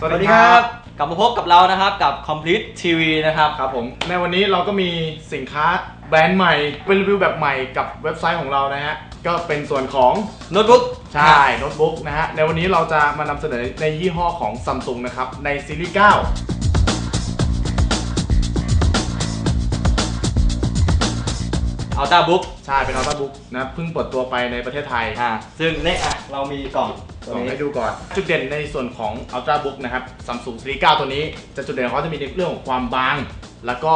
สวัสดีครับ กลับมาพบกับเรานะครับกับ Complete TV นะครับครับผมในวันนี้เราก็มีสินค้าแบรนด์ใหม่เป็นรีวิวแบบใหม่กับเว็บไซต์ของเรานะฮะก็เป็นส่วนของโน้ตบุ๊กใช่โน้ตบุ๊กนะฮะในวันนี้เราจะมานำเสนอในยี่ห้อของ Samsung นะครับในซีรีส์9อัลต้าบุ๊กใช่ เป็น Ultrabook นะเพิ่งเปิดตัวไปในประเทศไทยอ่าซึ่งเนี่ยอะเรามีกล่อง ตัวลองนี้ให้ดูก่อน จุดเด่นในส่วนของ Ultrabook นะครับ Samsung Series 9 ตัวนี้ จะจุดเด่นของเขาจะมีในเรื่องของความบาง แล้วก็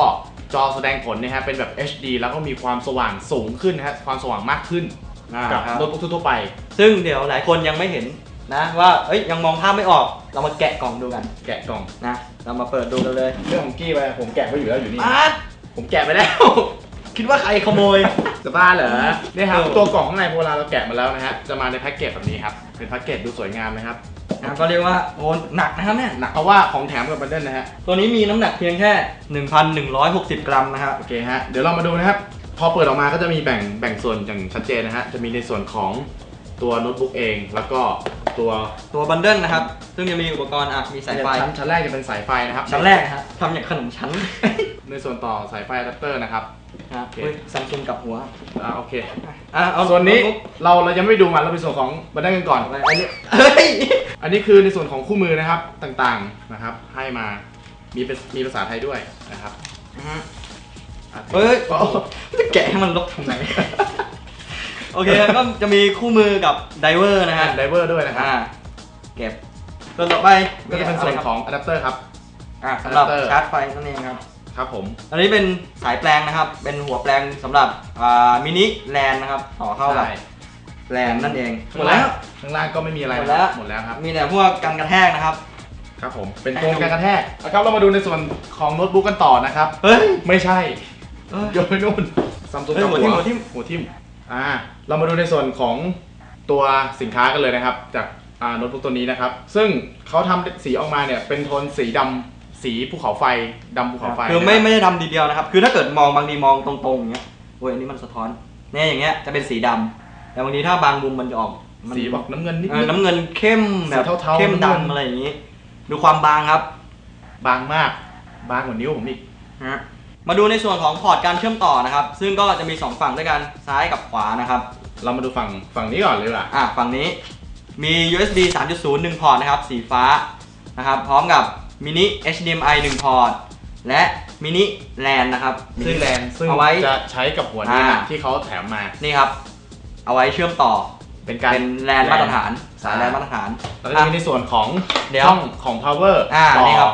จอแสดงผลนะฮะเป็นแบบ HD แล้วก็มีความสว่างสูงขึ้นนะฮะความสว่างมากขึ้นอ่ากับครับโน้ตบุ๊กทั่วๆไป ซึ่งเดี๋ยวหลายคนยังไม่เห็นนะว่าเอ้ยยังมองภาพไม่ออกเรามาแกะกล่องดูกันแกะกล่องนะ เรามาเปิดดูกันเลยเรื่องของกี้ไปผมแกะไว้อยู่แล้วอยู่นี่ อาร์ตผมแกะไปแล้ว คิดว่าใครขโมย จะบ้าเหรอเนี่ยครับเออตัวกล่องข้างในเวลาเราแกะมาแล้วนะฮะจะมาในแพ็กเกจแบบนี้ครับเป็นแพ็กเกจดูสวยงามนะครับนะก็เรียกว่าโอ้หนักนะครับเนี่ยหนักเพราะว่าของแถมกับบันเดิลนะฮะตัวนี้มีน้ำหนักเพียงแค่ 1,160 กรัมนะครับโอเคฮะเดี๋ยวเรามาดูนะครับ พอเปิดออกมาก็จะมีแบ่งแบ่งส่วนอย่างชัดเจนนะฮะจะมีในส่วนของตัวโน้ตบุ๊กเอง แล้วก็ตัวตัวบันเดิลนะครับ ซึ่งจะมีอุปกรณ์อะมีสายไฟชั้นชั้นแรกจะเป็นสายไฟนะครับชั้นแรกนะฮะทำอย่างขนมชั้น ในส่วนต่อสายไฟอะแดปเตอร์นะครับ นะโอเคเฮ้ยซัมซุงกลับหัวอ่าโอเคอะเอาส่วนนี้โตบุ๊กเราเรายังไม่ดูมันเราไปส่วนของบันเดิลกันก่อนไปอันนี้เฮ้ยอันนี้คือในส่วนของคู่มือนะครับต่างๆนะครับ ให้มามีเป็นมีภาษาไทยด้วยนะครับอะเฮ้ยโอ้โหจะแกะให้มันลกทำไม โอเคก็จะมีคู่มือกับไดเวอร์นะแผ่ฮะนไดเวอร์ด้วยนะครับอ่าเก็บส่วนต่อไปก็จะเป็นส่วนของอะแดปเตอร์ครับ อ่าสำหรับ adapter ชาร์จไฟนั่นเองครับ ครับผม อันนี้เป็นสายแปลงนะครับ เป็นหัวแปลงสำหรับอ่ามินิแลนนะครับต่อเข้ากับใช่แลนนั่นเองหมดแล้วข้างล่างก็ไม่มีอะไรหมดแล้วหมดแล้วครับ มีแต่พวกกันกระแทกนะครับ ครับผม เป็นโครงการกระแทกนะครับเรามาดูในส่วนของโน้ตบุ๊กกันต่อนะครับ เฮ้ย ไม่ใช่เอ้ยโยนไปนู่นซัมซุงเฮ้ยหัวทิ่มหัวทิ่มหัวทิ่มอ่า เรามาดูในส่วนของตัวสินค้ากันเลยนะครับ จากอ่าโน้ตบุ๊กตัวนี้นะครับ ซึ่งเขาทำสีออกมาเนี่ยเป็นโทนสีดำ สีภูเขาไฟดำภูเขาไฟคือไม่นะรับไม่ได้ดำดีเดียวนะครับ คือถ้าเกิดมองบางทีมองตรงๆอย่างเงี้ยโอ้ยอันนี้มันสะท้อนเนี่ยอย่างเงี้ยจะเป็นสีดำแต่บางทีถ้าบางมุมมันจะออกมันสีบอกน้ำเงินนิดเอนึองน้ำเงินเข้มแบบสีเทาๆเข้มน้ำเงินดำอะไรอย่างงี้ ดูความบางครับ บางมาก บางกว่านิ้วผมอีกนะฮะมาดูในส่วนของพอร์ตการเชื่อมต่อนะครับ ซึ่งก็จะมี 2 ฝั่งด้วยกันซ้ายกับขวานะครับ เรามาดูฝั่งฝั่งนี้ก่อนเลยดีกว่ะอะฝั่งนี้มี USB 3.0 1 พอร์ตนะครับ สีฟ้านะครับ พร้อมกับ มินิ HDMI 1 พอร์ต และมินิ LAN นะครับ มินิแลนซึ่งเอาไว้จะใช้กับหัวนี้อ่า ที่เขาแถมมา นี่ครับ เอาไว้เชื่อมต่อ เป็นการ เป็น LAN มาตรฐาน สายอ่า LAN มาตรฐาน แล้วก็จะมีในส่วนของเดี๋ยวช่องของ power อ่าต่อนี่ครับ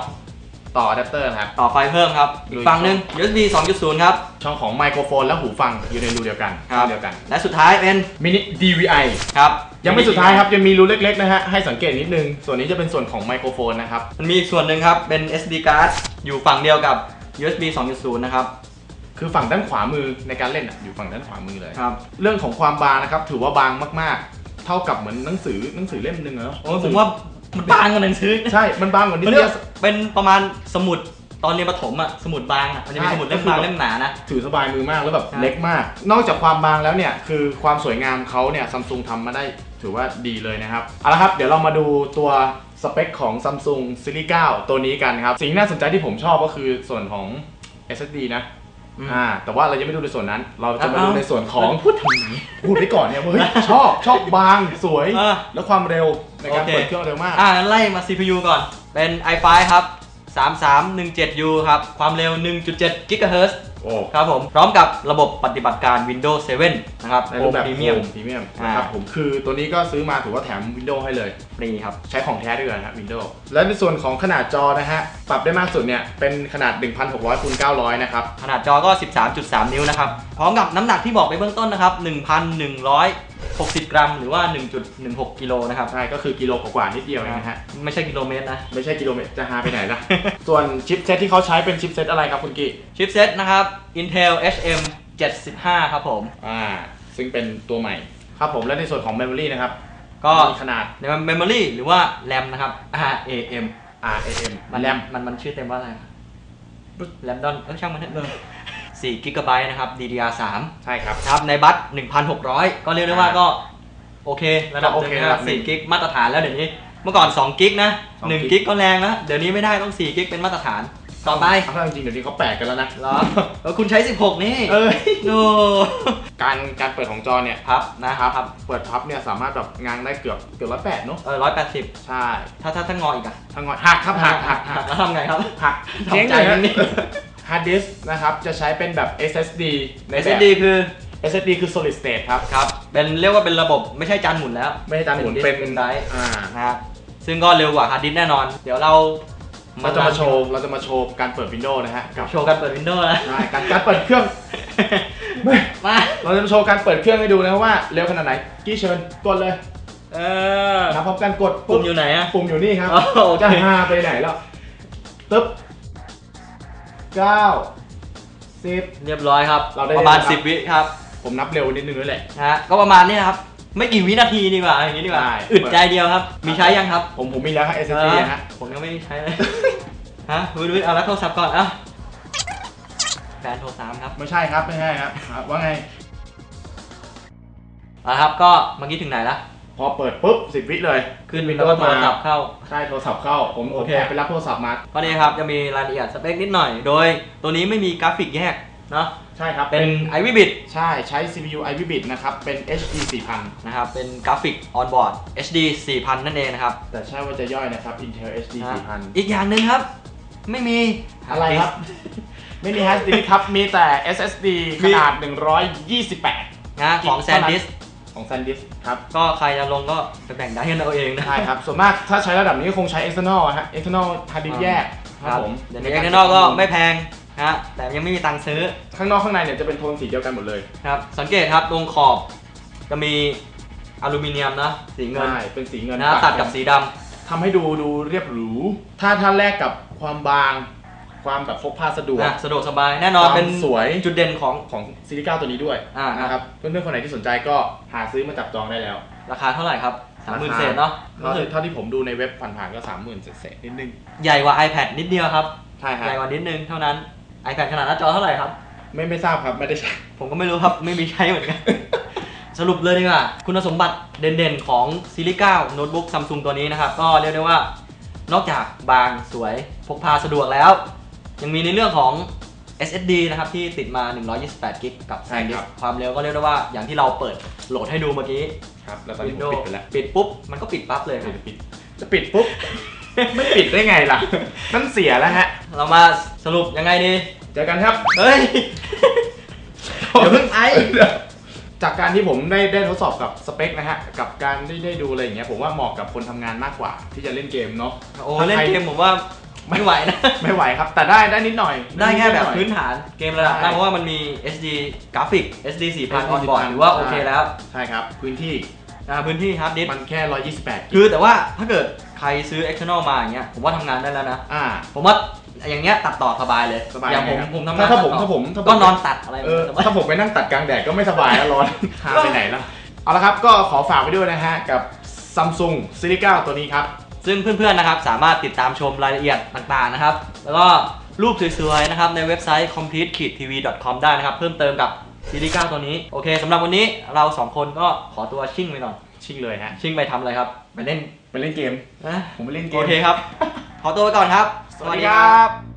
ต่ออะแดปเตอร์ครับ ต่อไฟเพิ่มครับ อีกฝั่งหนึ่ง USB 2.0 ครับ ช่องของไมโครโฟนและหูฟังอยู่ในรูเดียวกันครับ ช่องเดียวกัน และสุดท้ายเป็นมินิ DVI ครับ ยังไม่สุดท้ายครับยังมีรูเล็กๆนะฮะให้สังเกตนิดนึง ส่วนนี้จะเป็นส่วนของไมโครโฟนนะครับ มันมีอีกส่วนหนึ่งครับ เป็น SD card อยู่ฝั่งเดียวกับ USB 2.0 นะครับ คือฝั่งด้านขวามือในการเล่นอะอยู่ฝั่งด้านขวามือเลย ครับ เรื่องของความบางนะครับถือว่าบางมากๆ เท่ากับเหมือนหนังสือหนังสือเล่มหนึ่งอะเนาะโอ้ยผมว่ามันบางกว่าหนังสือใช่ มันบางกว่านิมันดเรีเดียยกวเป็นประมาณสมุด ตอนเรียนประถมอะสมุดบางอะมันจะมีใช่สมุดเล่มก็คือบางแบบเล่มหนานะ ถือสบายมือมากแล้วแบบใช่เล็กมาก นอกจากความบางแล้วเนี่ยคือความสวยงามเขาเนี่ยซัมซุงทำมาได้ถือว่าดีเลยนะครับ เอาละครับ เดี๋ยวเรามาดูตัวสเปคของ Samsung Series 9 ตัวนี้กันครับ สิ่งที่น่าสนใจที่ผมชอบก็คือส่วนของ SSD นะอืมอ่าแต่ว่าเรายังไม่ดูในส่วนนั้น เราจะมาเอาดูในส่วนของพูดทำไมพูดไปก่อนเนี่ยเฮ้ยชอบชอบบางสวยเออแล้วความเร็วในการโอเคเปิดเครื่องเร็วมาก อ่างั้นไล่มา CPU ก่อนเป็น i5 ครับ 3317U ครับ ความเร็ว 1.7 GHz โอ้ครับผม พร้อมกับระบบปฏิบัติการ Windows 7 นะครับในรูปแบบพรีเมียมพรีเมียมนะครับอ่าผมคือตัวนี้ก็ซื้อมาถือว่าแถม Windows ให้เลยฟรีครับ ใช้ของแท้ด้วยกันครับ Windows และในส่วนของขนาดจอนะฮะ ปรับได้มากสุดเนี่ย เป็นขนาด 1,600คูณ900 นะครับ ขนาดจอก็ 13.3 นิ้วนะครับ พร้อมกับน้ำหนักที่บอกไปเบื้องต้นนะครับ 1,160 กรัม หรือว่า 1.16 กิโลนะครับ ใช่ก็คือกิโลกว่าๆนิดเดียวเองนะฮะ ไม่ใช่กิโลเมตรนะ ไม่ใช่กิโลเมตรจะหาไปไหนล่ะ ส่วนชิปเซตที่เขาใช้เป็นชิปเซตอะไรครับคุณกิชิปเซ็ตนะครับ Intel HM 75 ครับผม อ่า ซึ่งเป็นตัวใหม่ ครับผมและในส่วนของ Memory นะครับ ก็มีขนาดใน Memory หรือว่า RAM นะครับ RAM RAM มันแรมมันมันชื่อเต็มว่าอะไรแรมดอนเออช่างมันเถอะ 4กิกะไบต์นะครับ DDR3 ใช่ครับนะครับ ในบัต1,600 ก็เรียกได้ว่าอ่าก็โอเค ระดับก็โอเคหนึ่งนะคระดัรับบหนึ่ง4กิกมาตรฐานแล้วเดี๋ยวนี้มื่อก่อน2กิกนะ2 1กิกก็แรงนะ เดี๋ยวนี้ไม่ได้ต้อง4กิกเป็นมาตรฐาน ต่อไปเอาเข้าจริงๆเดี๋ยวนี้เขาแปลกกันแล้วนะเหรอแล้วคุณใช้ 16 นี่ เอ้ยโอ้การการเปิดของจอเนี่ยพับนะครับครับเปิดพับเนี่ยสามารถแบบงางได้เกือบเกือบร้อยแปดเนาะเออร้อยแปดสิบใช่ ถ้าถ้าถ้างออีกอะทั้งงอยหักครับหักหักหักแล้วทำไงครับหักทำใจนิด ฮาร์ดดิสนะครับ จะใช้เป็นแบบ SSD ในแบบ SSD คือ SSD คือ solid state ครับ ครับ เป็นเรียกว่าเป็นระบบไม่ใช่จานหมุนแล้ว ไม่ใช่จานหมุนเป็เป็นนเป็นไดร์อ่านะฮะซึ่งก็เร็วกว่าฮาร์ดดิสก์แน่นอน เดี๋ยวเราเราจะมาโชว์เราจะมาโชว์การเปิด Windows นะฮะกับโชว์การเปิดวินโดว์นะใช่การการเปิดเครื่องมาเราจะมาโชว์การเปิดเครื่องให้ดูนะครับว่าเร็วขนาดไหนกี้เชิญกดเลยเออนะพร้อมกันกดปุ่มอยู่ไหนอะปุ่มอยู่นี่ครับอ๋อโอเคจะหาไปไหนแล้วตึ๊บ เก้าสิบ เรียบร้อยครับ เราได้ประมาณเร็วครับ 10 วิครับผมนับเร็วนิดนึงด้วยแหละ นะฮะก็ประมาณนี้นะครับ ไม่กี่วินาทีดีกว่าอย่างนี้ดีกว่าใช่อึดใจเดียวครับ มีใช้ยังครับผมผมมีแล้วครับ SSD เออนะฮะ ผมยังไม่ได้ใช้เลย ฮะวินวินเอาแล้วโทรศัพท์ก่อนอะแฟนโทรสามครับไม่ใช่ครับ ไม่ใช่ครับครับว่าไงอะครับก็เมื่อกี้ถึงไหนละ พอเปิดปุ๊บสิบวิเลยขึ้นวินแล้วโดก็ว์โทรศัพท์เข้า ใช่โทรศัพท์เข้า ผมโอผมเคแอบไปรับโทรศัพท์มาก็นี่ครับจะมีรายละเอียดสเปคนิดหน่อย โดยตัวนี้ไม่มีกราฟิกแยกเนาะใช่ครับ เป็น Ivy Bit ใช่ใช้ CPU Ivy Bit นะครับ เป็น HD 4000 นะครับ เป็นกราฟิกออนบอร์ด HD 4000 นั่นเองนะครับ แต่ใช่ว่าจะย่อยนะครับ Intel HD นะ4000 อีกอย่างหนึ่งครับ ไม่มีอะไรครับ ไม่มี HDD ครับ มีแต่ SSD ขนาด 128 นะของเท่านั้น SanDisk ของ SanDisk ครับก็ใครจะลงก็ไปแบ่งได้กันเอาเองนะ ใช่ครับ ส่วนมากถ้าใช้ระดับนี้ก็คงใช้ external อะฮะ external hard disk แยกครับผมเดี๋ยวนี้ข้างนอกก็ไม่แพงนะฮะแต่ยังไม่มีตังค์ซื้อข้างนอกข้างในเนี่ยจะเป็นโทนสีเดียวกันหมดเลยครับสังเกตครับตรงขอบจะมีอลูมิเนียมนะสีเงินใช่เป็นสีเงินนะตัดกับสีดำ ทำให้ดูดูเรียบหรู ถ้าถ้าแลกกับความบาง ความแบบพกพาสะดวกนะสะดวกสบายแน่นอนความเป็นสวยจุดเด่นของของซีรีส์9ตัวนี้ด้วยอ่านะครับเพื่อนๆคนไหนที่สนใจก็หาซื้อมาจับจองได้แล้ว ราคาเท่าไหร่ครับสามหมื่นราคาเศษเนาะเท่าที่เท่าที่ผมดูในเว็บผ่านๆก็30,000เศษๆนิดนึงใหญ่กว่า iPad นิดเดียวครับ ใช่ฮะใหญ่กว่านิดนึงเท่านั้น iPad ขนาดหน้าจอเท่าไหร่ครับ ไม่ไม่ทราบครับไม่ได้ใช้ ผมก็ไม่รู้ครับ ไม่มีใช้เหมือนกัน สรุปเลยดีกว่า คุณสมบัติเด่นๆของซีรีส์9โน้ตบุ๊กซัมซุงตัวนี้นะครับ ก็เรียกได้ว่านอกจากบางสวยพกพาสะดวกแล้ว ยังมีในเรื่องของ SSD นะครับที่ติดมา 128 กิกกับใช่ครับ SanDisk ความเร็วก็เรียกได้ว่าอย่างที่เราเปิดโหลดให้ดูเมื่อกี้ครับแล้วตอนนี้ผม Windows ปิดไปแล้วปิดปุ๊บ มันก็ปิดปั๊บเลยครับจะปิดจะปิดปุ๊บ ไม่ปิดได้ไงล่ะนั่นเสียแล้วฮะ เรามาสรุปยังไงดีเจอกันครับ เฮ้ยเดี๋ยวเพิ่งไอจากการที่ผมได้ได้ทดสอบกับสเปคนะฮะ กับการได้ได้ดูอะไรอย่างเงี้ยผมว่าเหมาะกับคนทำงานมากกว่าที่จะเล่นเกมเนาะโอ้เล่นเกมผมว่า ไม่ไหวนะ ไม่ไหวครับ แต่ได้ได้นิดหน่อยได้แค่แบบดหอยพื้นฐานเกมระดับใช่ล่างเพราะว่ามันมี SD กราฟิก SD 4000 SD ออนบอร์ดหรือว่าโอเคแล้ว ใช่ครับ พื้นที่อ่าพื้นที่ฮาร์ดดิสก์มันแค่ 128 คือแต่ว่าถ้าเกิดใครซื้อ external มาอย่างเงี้ยผมว่าทำงานได้แล้วนะอ่าผมว่าอย่างเงี้ยตัดต่อสบายเลยสบายอย่างผมไงครับผมทำงานถ้าผมตัดต่อถ้าผมถ้าผมก็นอนตัดอะไรเออสบายถ้าผมไปนั่งตัดกลางแดดก็ไม่สบายแล้วร้อนหาไปไหนล่ะเอาละครับก็ขอฝากไว้ด้วยนะฮะกับ Samsung Series 9ตัวนี้ครับ ซึ่งเพื่อนๆนะครับสามารถติดตามชมรายละเอียดต่างๆนะครับ แล้วก็รูปสวยๆนะครับในเว็บไซต์ complete-tv.com ได้นะครับ เพิ่มเติมกับซีรีส์9ตัวนี้ โอเคสำหรับวันนี้เราสองคนก็ขอตัวชิ่งไปหน่อยชิงเลยฮะชิ่งไปทำอะไรครับ ไปเล่นไปเล่นเกมนะผมไปเล่นเกโอมเคครับ ขอตัวไปก่อนครับ สวัสดีครับ